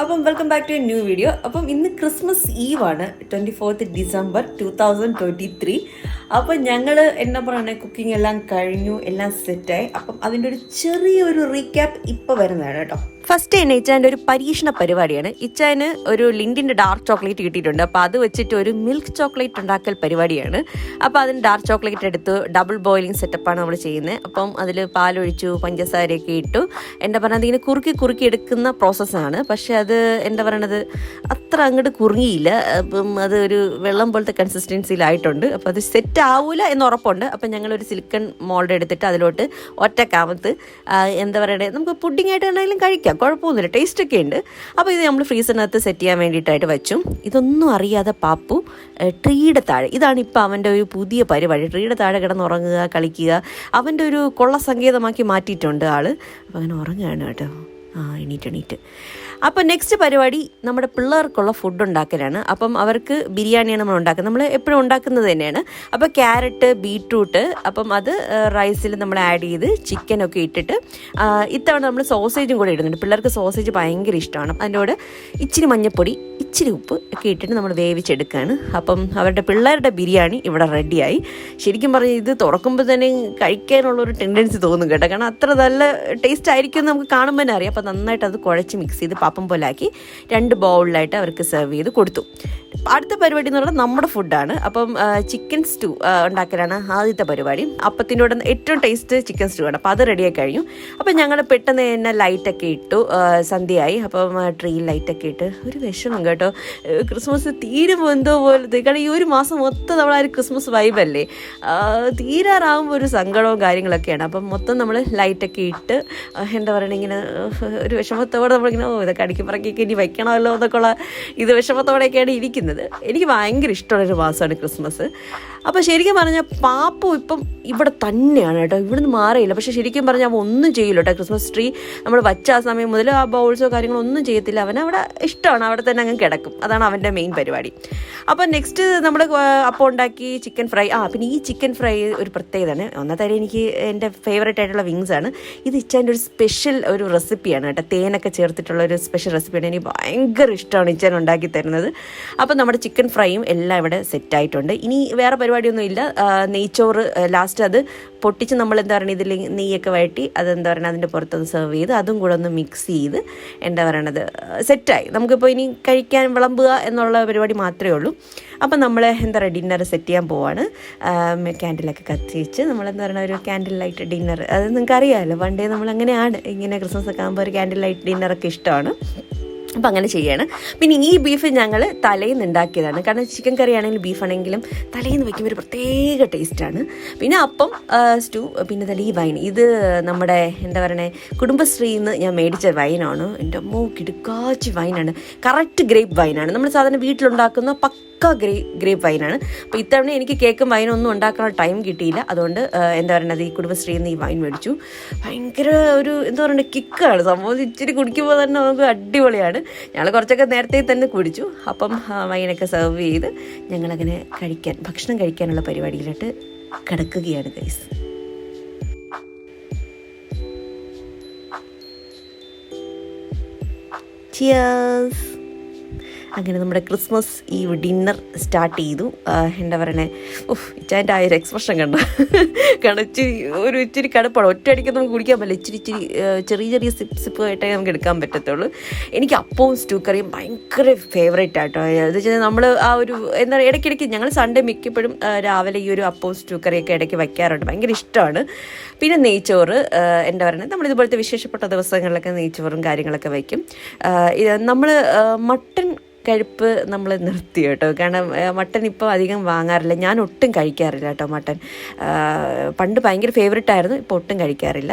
അപ്പം welcome back to a new video അപ്പം ഇന്ന് ക്രിസ്മസ് ഈവ് ആണ് twenty fourth December two thousand twenty three അപ്പം ഞങ്ങൾ എന്നാ പറയണേ കുക്കിംഗ് എല്ലാം കഴിഞ്ഞു എല്ലാം സെറ്റായി അപ്പം അതിന്റെ ഒരു ചെറിയൊരു റീക്യാപ്പ് ഇപ്പോൾ വരുന്നതാണ് കേട്ടോ. ഫസ്റ്റ് തന്നെ ഇച്ചാന്റെ ഒരു പരീക്ഷണ പരിപാടിയാണ്. ഇച്ചാന് ഒരു ലിൻഡിന്റെ ഡാർക്ക് ചോക്ലേറ്റ് കിട്ടിയിട്ടുണ്ട്. അപ്പോൾ അത് വെച്ചിട്ട് ഒരു മിൽക്ക് ചോക്ലേറ്റ് ഉണ്ടാക്കൽ പരിപാടിയാണ്. അപ്പോൾ അതിന് ഡാർക്ക് ചോക്ലേറ്റ് എടുത്ത് ഡബിൾ ബോയിലിംഗ് സെറ്റപ്പാണ് നമ്മൾ ചെയ്യുന്നത്. അപ്പം അതിൽ പാലൊഴിച്ചു പഞ്ചസാരയൊക്കെ ഇട്ടു. എന്താ പറയുന്നത് ഇങ്ങനെ കുറുക്കി കുറുക്കി എടുക്കുന്ന പ്രോസസ്സാണ് പക്ഷേ അത് എന്താ പറയണത് അത്ര അങ്ങോട്ട് കുറുങ്ങിയില്ല. അപ്പം അത് ഒരു വെള്ളം പോലത്തെ കൺസിസ്റ്റൻസിയിലായിട്ടുണ്ട് അപ്പോൾ അത് സെറ്റ് ആവൂല എന്ന് ഉറപ്പുണ്ട്. അപ്പം ഞങ്ങളൊരു സിലിക്കൺ മോൾഡ് എടുത്തിട്ട് അതിലോട്ട് ഒറ്റക്കാമത്ത് എന്താ പറയുക നമുക്ക് പുഡിംഗ് ആയിട്ട് വേണമെങ്കിലും കഴിക്കാം കുഴപ്പമൊന്നുമില്ല ടേസ്റ്റ് ഒക്കെ ഉണ്ട്. അപ്പോൾ ഇത് നമ്മൾ ഫ്രീസറിനകത്ത് സെറ്റ് ചെയ്യാൻ വേണ്ടിയിട്ടായിട്ട് വെച്ചു. ഇതൊന്നും അറിയാതെ പാപ്പു ട്രീയുടെ താഴെ ഇതാണ് ഇപ്പോൾ അവന്റെ ഒരു പുതിയ പരിപാടി. ട്രീയുടെ താഴെ കിടന്നുറങ്ങുക കളിക്കുക അവന്റെ ഒരു കൊള്ള സങ്കേതമാക്കി മാറ്റിയിട്ടുണ്ട് ആൾ അപ്പോൾ അങ്ങനെ ഉറങ്ങുകയാണ് കേട്ടോ. ആ എണീറ്റ് എണീറ്റ്. അപ്പോൾ നെക്സ്റ്റ് പരിപാടി നമ്മുടെ പിള്ളേർക്കുള്ള ഫുഡ് ഉണ്ടാക്കലാണ്. അപ്പം അവർക്ക് ബിരിയാണിയാണ് നമ്മൾ ഉണ്ടാക്കുന്നത്. നമ്മൾ എപ്പോഴും ഉണ്ടാക്കുന്നത് തന്നെയാണ്. അപ്പോൾ ക്യാരറ്റ് ബീട്രൂട്ട് അപ്പം അത് റൈസിൽ നമ്മൾ ആഡ് ചെയ്ത് ചിക്കനൊക്കെ ഇട്ടിട്ട് ഇത്തവണ നമ്മൾ സോസേജും കൂടെ ഇടുന്നുണ്ട്. പിള്ളേർക്ക് സോസേജ് ഭയങ്കര ഇഷ്ടമാണ്. അതിന്റെ കൂടെ ഇച്ചിരി മഞ്ഞൾപ്പൊടി ഇച്ചിരി ഉപ്പ് ഒക്കെ ഇട്ടിട്ട് നമ്മൾ വേവിച്ചെടുക്കുകയാണ്. അപ്പം അവരുടെ പിള്ളേരുടെ ബിരിയാണി ഇവിടെ റെഡിയായി. ശരിക്കും പറഞ്ഞാൽ ഇത് തുറക്കുമ്പോൾ തന്നെ കഴിക്കാനുള്ള ഒരു ടെൻഡൻസി തോന്നും കേട്ടോ. കാരണം അത്ര നല്ല ടേസ്റ്റ് ആയിരിക്കും നമുക്ക് കാണുമ്പോൾ തന്നെ അറിയാം. അപ്പം നന്നായിട്ട് അത് കുഴച്ച് മിക്സ് ചെയ്ത് പാപ്പം പോലാക്കി രണ്ട് ബൗളിലായിട്ട് അവർക്ക് സെർവ് ചെയ്ത് കൊടുത്തു. അടുത്ത പരിപാടി എന്ന് പറഞ്ഞാൽ നമ്മുടെ ഫുഡാണ് അപ്പം ചിക്കൻ സ്റ്റൂ ഉണ്ടാക്കലാണ് ആദ്യത്തെ പരിപാടി. അപ്പത്തിന്റെ ഏറ്റവും ടേസ്റ്റ് ചിക്കൻ സ്റ്റൂ ആണ്. അപ്പോൾ അത് റെഡിയായി കഴിഞ്ഞു. അപ്പം ഞങ്ങൾ പെട്ടെന്ന് തന്നെ ലൈറ്റൊക്കെ ഇട്ടു. സന്ധ്യയായി. അപ്പം ട്രീ ലൈറ്റൊക്കെ ഇട്ട് ഒരു വിഷമം കേട്ടോ. ക്രിസ്മസ് തീരുമ്പോൾ എന്തോ പോലത്തെ കാരണം ഈ ഒരു മാസം മൊത്തം നമ്മൾ ആ ഒരു ക്രിസ്മസ് വൈബല്ലേ തീരാറാകുമ്പോൾ ഒരു സങ്കടവും കാര്യങ്ങളൊക്കെയാണ്. അപ്പം മൊത്തം നമ്മൾ ലൈറ്റൊക്കെ ഇട്ട് എന്താ പറയുക ഇങ്ങനെ ഒരു വിഷമത്തോടെ നമ്മളിങ്ങനെ ഓ ഇതൊക്കെ അടിക്കി പറക്കിയൊക്കെ ഇനി വയ്ക്കണമല്ലോ എന്നൊക്കെ ഉള്ള ഇത് വിഷമത്തോടെയൊക്കെയാണ് ഇരിക്കുന്നത്. എനിക്ക് ഭയങ്കര ഇഷ്ടമുള്ളൊരു മാസമാണ് ക്രിസ്മസ്. അപ്പോൾ ശരിക്കും പറഞ്ഞാൽ പാപ്പു ഇപ്പം ഇവിടെ തന്നെയാണ് കേട്ടോ. ഇവിടുന്ന് മാറിയില്ല. പക്ഷേ ശരിക്കും പറഞ്ഞാൽ അവൻ ഒന്നും ചെയ്യില്ല കേട്ടോ. ക്രിസ്മസ് ട്രീ നമ്മൾ വച്ച ആ സമയം മുതൽ ആ ബൗൾസോ കാര്യങ്ങളോ ഒന്നും ചെയ്യത്തില്ല. അവൻ അവിടെ ഇഷ്ടമാണ്. അവിടെ തന്നെ അങ്ങ് കിടക്കും. അതാണ് അവന്റെ മെയിൻ പരിപാടി. അപ്പോൾ നെക്സ്റ്റ് നമ്മൾ അപ്പം ഉണ്ടാക്കി ചിക്കൻ ഫ്രൈ ആ പിന്നെ ഈ ചിക്കൻ ഫ്രൈ ഒരു പ്രത്യേകതയാണ്. ഒന്നാമത്തെ എനിക്ക് എന്റെ ഫേവറേറ്റ് ആയിട്ടുള്ള വിങ്സ് ആണ്. ഇത് ഇച്ചാന്റെ ഒരു സ്പെഷ്യൽ ഒരു റെസിപ്പിയാണ് കേട്ടോ. തേനൊക്കെ ചേർത്തിട്ടുള്ള ഒരു സ്പെഷ്യൽ റെസിപ്പിയാണ് എനിക്ക് ഭയങ്കര ഇഷ്ടമാണ് ഇച്ചാൻ ഉണ്ടാക്കി തരുന്നത്. അപ്പോൾ നമ്മുടെ ചിക്കൻ ഫ്രൈയും എല്ലാം ഇവിടെ സെറ്റായിട്ടുണ്ട് ഇനി വേറെ പരിപാടിയൊന്നും ഇല്ല. നെയ്ച്ചോറ് ലാസ്റ്റ് അത് പൊട്ടിച്ച് നമ്മൾ എന്താ പറയുക ഇതിൽ നെയ്യൊക്കെ വഴറ്റി അതെന്താ പറയുക അതിന്റെ പുറത്തൊന്ന് സെർവ് ചെയ്ത് അതും കൂടെ ഒന്ന് മിക്സ് ചെയ്ത് എന്താ പറയണത് സെറ്റായി നമുക്കിപ്പോൾ ഇനി കഴിക്കാൻ വിളമ്പുക എന്നുള്ള പരിപാടി മാത്രമേ ഉള്ളൂ. അപ്പം നമ്മൾ എന്താ പറയുക ഡിന്നർ സെറ്റ് ചെയ്യാൻ പോവാണ്. ക്യാൻഡിലൊക്കെ കത്തിച്ച് നമ്മൾ എന്താ പറയുക ഒരു ക്യാൻഡിൽ ലൈറ്റ് ഡിന്നർ അത് നിങ്ങൾക്ക് അറിയാമല്ലോ പണ്ടേ നമ്മൾ അങ്ങനെയാണ് ഇങ്ങനെ ക്രിസ്മസ് ഒക്കെ ആകുമ്പോൾ ഒരു ക്യാൻഡിൽ ലൈറ്റ് ഡിന്നറൊക്കെ ഇഷ്ടമാണ്. അപ്പം അങ്ങനെ ചെയ്യാണ്. പിന്നെ ഈ ബീഫ് ഞങ്ങൾ തലേന്ന് ഉണ്ടാക്കിയതാണ്. കാരണം ചിക്കൻ കറി ആണെങ്കിലും ബീഫ് ആണെങ്കിലും തലേന്ന് വയ്ക്കുമ്പോൾ ഒരു പ്രത്യേക ടേസ്റ്റാണ് പിന്നെ അപ്പം സ്റ്റൂ പിന്നെ തല ഈ വൈൻ ഇത് നമ്മുടെ എന്താ പറയണേ നിന്ന് ഞാൻ മേടിച്ച വൈനാണ് എന്റെ അമ്മ കിടുക്കാച്ചി വൈനാണ് കറക്റ്റ് ഗ്രേപ്പ് വൈനാണ് നമ്മൾ സാധാരണ വീട്ടിലുണ്ടാക്കുന്ന പക്ക ഗ്രേ ഗ്രേപ്പ് വൈനാണ് അപ്പോൾ ഇത്തവണ എനിക്ക് കേക്കും വൈനും ഒന്നും ഉണ്ടാക്കാനുള്ള ടൈം കിട്ടിയില്ല. അതുകൊണ്ട് എന്താ പറയുന്നത് ഈ കുടുംബശ്രീയിൽ നിന്ന് ഈ വൈൻ മേടിച്ചു. ഭയങ്കര ഒരു എന്താ പറയുക കിക്കാണ് സംഭവം ഇച്ചിരി കുടിക്കുമ്പോൾ തന്നെ നമുക്ക് അടിപൊളിയാണ്. ഞങ്ങൾ കുറച്ചൊക്കെ നേരത്തെ തന്നെ കുടിച്ചു. അപ്പം വൈനൊക്കെ സെർവ് ചെയ്ത് ഞങ്ങളങ്ങനെ കഴിക്കാൻ ഭക്ഷണം കഴിക്കാനുള്ള പരിപാടിയിലോട്ട് കിടക്കുകയാണ് ഗൈസ് ചിയേഴ്സ് അങ്ങനെ നമ്മുടെ ക്രിസ്മസ് ഈ ഡിന്നർ സ്റ്റാർട്ട് ചെയ്തു. എന്താ പറയണേ? ഉഫ് ഇച്ചാന്റെ ആ ഒരു എക്സ്പ്രഷൻ കണ്ട? ഇച്ചിരി ഒരു ഇച്ചിരി കടുപ്പാണ്. ഒറ്റയടിക്ക് നമുക്ക് കുടിക്കാൻ പറ്റില്ല. ഇച്ചിരി ഇച്ചിരി ചെറിയ ചെറിയ സിപ്പ് സിപ്പ് ആയിട്ടേ നമുക്ക് എടുക്കാൻ പറ്റത്തുള്ളൂ. എനിക്ക് അപ്പവും സ്റ്റൂ കറിയും ഭയങ്കര ഫേവറേറ്റ് ആട്ടോ. എന്ന് വെച്ചാൽ നമ്മൾ ആ ഒരു എന്താ പറയുക ഇടയ്ക്കിടയ്ക്ക് ഞങ്ങൾ സൺഡേ മിക്കപ്പോഴും രാവിലെ ഈ ഒരു അപ്പവും സ്റ്റൂ കറിയൊക്കെ ഇടയ്ക്ക് വയ്ക്കാറുണ്ട്. ഭയങ്കര ഇഷ്ടമാണ്. പിന്നെ നെയ്ച്ചോറ് എന്താ പറയുന്നത് നമ്മൾ ഇതുപോലത്തെ വിശേഷപ്പെട്ട ദിവസങ്ങളിലൊക്കെ നെയ്ച്ചോറും കാര്യങ്ങളൊക്കെ വയ്ക്കും. നമ്മൾ മട്ടൺ കഴിപ്പ് നമ്മൾ നിർത്തി കേട്ടോ. കാരണം മട്ടൻ ഇപ്പോൾ അധികം വാങ്ങാറില്ല. ഞാൻ ഒട്ടും കഴിക്കാറില്ല കേട്ടോ മട്ടൻ. പണ്ട് ഭയങ്കര ഫേവററ്റ് ആയിരുന്നു ഇപ്പോൾ ഒട്ടും കഴിക്കാറില്ല.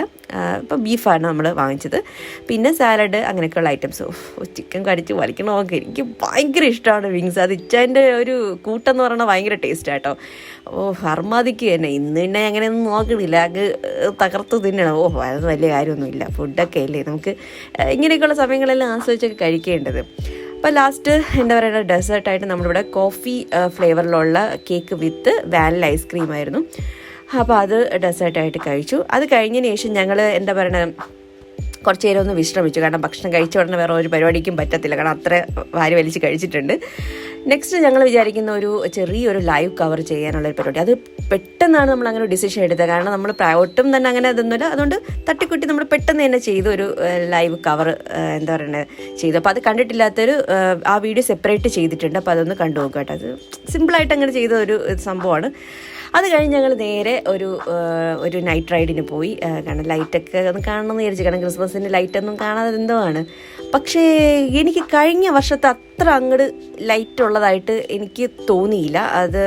ഇപ്പോൾ ബീഫാണ് നമ്മൾ വാങ്ങിച്ചത്. പിന്നെ സാലഡ് അങ്ങനെയൊക്കെയുള്ള ഐറ്റംസ് ചിക്കൻ കടിച്ച് വലിക്കണമൊക്കെ എനിക്ക് ഭയങ്കര ഇഷ്ടമാണ് വിങ്സ് അത് ഇച്ചതിന്റെ ഒരു കൂട്ടെന്ന് പറഞ്ഞാൽ ഭയങ്കര ടേസ്റ്റ് ആട്ടോ ഓ ഫർമാദിക്ക് തന്നെ. ഇന്ന് തന്നെ അങ്ങനെയൊന്നും നോക്കണില്ല. അത് തകർത്ത് തിന്നണം. ഓ അതൊന്നും വലിയ കാര്യമൊന്നുമില്ല. ഫുഡൊക്കെ അല്ലേ നമുക്ക് ഇങ്ങനെയൊക്കെയുള്ള സമയങ്ങളെല്ലാം ആസ്വദിച്ചൊക്കെ കഴിക്കേണ്ടത്. അപ്പോൾ ലാസ്റ്റ് എന്താ പറയുക ഡെസേർട്ടായിട്ട് നമ്മളിവിടെ coffee ഫ്ലേവറിലുള്ള cake with vanilla ice cream ആയിരുന്നു. അപ്പോൾ അത് ഡെസേർട്ടായിട്ട് കഴിച്ചു. അത് കഴിഞ്ഞതിന് ശേഷം ഞങ്ങൾ എന്താ പറയുക കുറച്ച് നേരം ഒന്ന് വിശ്രമിച്ചു. കാരണം ഭക്ഷണം കഴിച്ച ഉടനെ വേറെ ഒരു പരിപാടിക്കും പറ്റത്തില്ല. കാരണം അത്ര വാരി വലിച്ച് കഴിച്ചിട്ടുണ്ട്. നെക്സ്റ്റ് ഞങ്ങൾ വിചാരിക്കുന്ന ഒരു ചെറിയൊരു ലൈവ് കവർ ചെയ്യാനുള്ള ഒരു പരിപാടി. അത് പെട്ടെന്നാണ് നമ്മൾ അങ്ങനെ ഡിസിഷൻ എടുത്തത്. കാരണം നമ്മൾ ഒട്ടും തന്നെ അങ്ങനെ ഇതൊന്നുമില്ല അതുകൊണ്ട് തട്ടിക്കുട്ടി നമ്മൾ പെട്ടെന്ന് തന്നെ ചെയ്ത ഒരു ലൈവ് കവർ എന്താ പറയുന്നത് ചെയ്തു. അപ്പോൾ അത് കണ്ടിട്ടില്ലാത്തൊരു ആ വീഡിയോ സെപ്പറേറ്റ് ചെയ്തിട്ടുണ്ട്. അപ്പോൾ അതൊന്ന് കണ്ടു കേട്ടോ. അത് സിമ്പിളായിട്ട് അങ്ങനെ ചെയ്ത ഒരു സംഭവമാണ്. അത് കഴിഞ്ഞ് ഞങ്ങൾ നേരെ ഒരു ഒരു നൈറ്റ് റൈഡിന് പോയി. കാരണം ലൈറ്റൊക്കെ ഒന്ന് കാണണമെന്ന് വിചാരിച്ചു. കാരണം ക്രിസ്മസിന്റെ ലൈറ്റൊന്നും കാണാതെ എന്തോ ആണ്. പക്ഷേ എനിക്ക് കഴിഞ്ഞ വർഷത്തെ അത്ര അങ്ങോട്ട് ലൈറ്റ് ഉള്ളതായിട്ട് എനിക്ക് തോന്നിയില്ല. അത്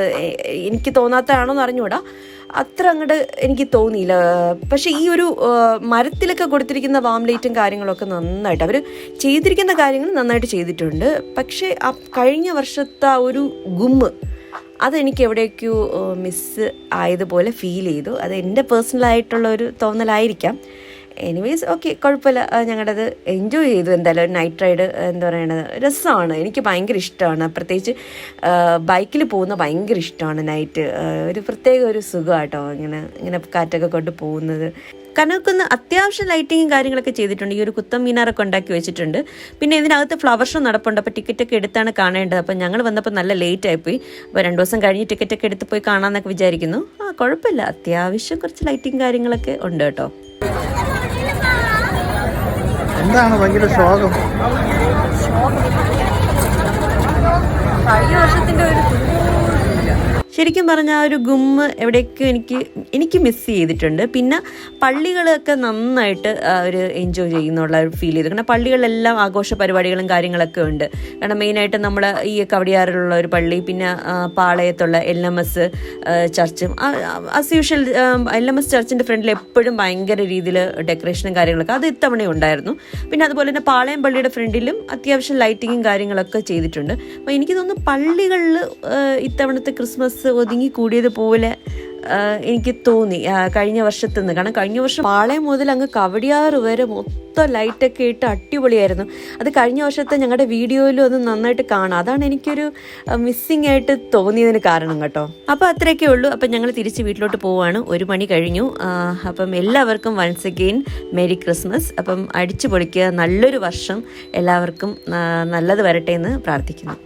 എനിക്ക് തോന്നാത്തതാണോ എന്ന് അത്ര അങ്ങോട്ട് എനിക്ക് തോന്നിയില്ല. പക്ഷേ ഈ ഒരു മരത്തിലൊക്കെ കൊടുത്തിരിക്കുന്ന വാം ലൈറ്റും കാര്യങ്ങളൊക്കെ നന്നായിട്ട് അവർ ചെയ്തിരിക്കുന്ന കാര്യങ്ങൾ നന്നായിട്ട് ചെയ്തിട്ടുണ്ട്. പക്ഷേ ആ കഴിഞ്ഞ വർഷത്തെ ആ ഒരു ഗുമ്മ് അതെനിക്ക് എവിടേക്കോ മിസ് ആയതുപോലെ ഫീൽ ചെയ്തു. അത് എന്റെ പേഴ്സണലായിട്ടുള്ള ഒരു തോന്നലായിരിക്കാം. എനിവേസ് ഓക്കെ കുഴപ്പമില്ല. ഞങ്ങളത് എൻജോയ് ചെയ്തു. എന്തായാലും ഒരു നൈറ്റ് റൈഡ് എന്താ പറയണത് രസമാണ്. എനിക്ക് ഭയങ്കര ഇഷ്ടമാണ്. പ്രത്യേകിച്ച് ബൈക്കിൽ പോകുന്ന ഭയങ്കര ഇഷ്ടമാണ് നൈറ്റ് ഒരു പ്രത്യേക ഒരു സുഖമാട്ടോ ഇങ്ങനെ ഇങ്ങനെ കാറ്റൊക്കെ കൊണ്ട് പോകുന്നത്. കനക്കൊന്ന് അത്യാവശ്യം ലൈറ്റിങ്ങും കാര്യങ്ങളൊക്കെ ചെയ്തിട്ടുണ്ട്. ഈ ഒരു കുത്തം മീനാറൊക്കെ ഉണ്ടാക്കി വെച്ചിട്ടുണ്ട്. പിന്നെ ഇതിനകത്ത് ഫ്ലവർ ഷോ നടപ്പുണ്ട്. അപ്പോൾ ടിക്കറ്റൊക്കെ എടുത്താണ് കാണേണ്ടത്. അപ്പോൾ ഞങ്ങൾ വന്നപ്പോൾ നല്ല ലേറ്റ് ആയിപ്പോയി. അപ്പോൾ രണ്ട് ദിവസം കഴിഞ്ഞ് ടിക്കറ്റൊക്കെ എടുത്ത് പോയി കാണാമെന്നൊക്കെ വിചാരിക്കുന്നു. ആ കുഴപ്പമില്ല. അത്യാവശ്യം കുറച്ച് ലൈറ്റിങ് കാര്യങ്ങളൊക്കെ ഉണ്ട് കേട്ടോ. എന്താണ് ഭയങ്കര ശോകം. കഴിഞ്ഞ വർഷത്തിന്റെ ഒരു ശരിക്കും പറഞ്ഞാൽ ആ ഒരു ഗുമ്മ് എവിടെയൊക്കെ എനിക്ക് എനിക്ക് മിസ് ചെയ്തിട്ടുണ്ട്. പിന്നെ പള്ളികളൊക്കെ നന്നായിട്ട് അവർ എൻജോയ് ചെയ്യുന്നുള്ള ഒരു ഫീൽ ചെയ്തു. കാരണം പള്ളികളിലെല്ലാം ആഘോഷ പരിപാടികളും കാര്യങ്ങളൊക്കെ ഉണ്ട്. കാരണം മെയിനായിട്ട് നമ്മൾ ഈ കവടിയാറിലുള്ള ഒരു പള്ളി പിന്നെ പാളയത്തുള്ള L M S ചർച്ചും as usual L M S ചർച്ചിന്റെ ഫ്രണ്ടിൽ എപ്പോഴും ഭയങ്കര രീതിയിൽ ഡെക്കറേഷനും കാര്യങ്ങളൊക്കെ അത് ഇത്തവണ ഉണ്ടായിരുന്നു. പിന്നെ അതുപോലെ തന്നെ പാളയം പള്ളിയുടെ ഫ്രണ്ടിലും അത്യാവശ്യം ലൈറ്റിങ്ങും കാര്യങ്ങളൊക്കെ ചെയ്തിട്ടുണ്ട്. അപ്പോൾ എനിക്ക് തോന്നുന്നു പള്ളികളിൽ ഇത്തവണത്തെ ക്രിസ്മസ് ഒതുങ്ങി കൂടിയത് പോലെ എനിക്ക് തോന്നി കഴിഞ്ഞ വർഷത്തു നിന്ന് കാരണം കഴിഞ്ഞ വർഷം പാളയം മുതൽ അങ്ങ് കവടിയാറ് വരെ മൊത്തം ലൈറ്റൊക്കെ ഇട്ട് അടിപൊളിയായിരുന്നു. അത് കഴിഞ്ഞ വർഷത്തെ ഞങ്ങളുടെ വീഡിയോയിലും അത് നന്നായിട്ട് കാണാം. അതാണ് എനിക്കൊരു മിസ്സിങ് ആയിട്ട് തോന്നിയതിന് കാരണം കേട്ടോ. അപ്പോൾ അത്രയൊക്കെ ഉള്ളൂ. അപ്പം ഞങ്ങൾ തിരിച്ച് വീട്ടിലോട്ട് പോവുകയാണ് ഒരു മണി കഴിഞ്ഞു. അപ്പം എല്ലാവർക്കും വൺസ് അഗെയിൻ മേരി ക്രിസ്മസ് അപ്പം അടിച്ചു പൊളിക്കുക നല്ലൊരു വർഷം. എല്ലാവർക്കും നല്ലത് വരട്ടെ എന്ന് പ്രാർത്ഥിക്കുന്നു.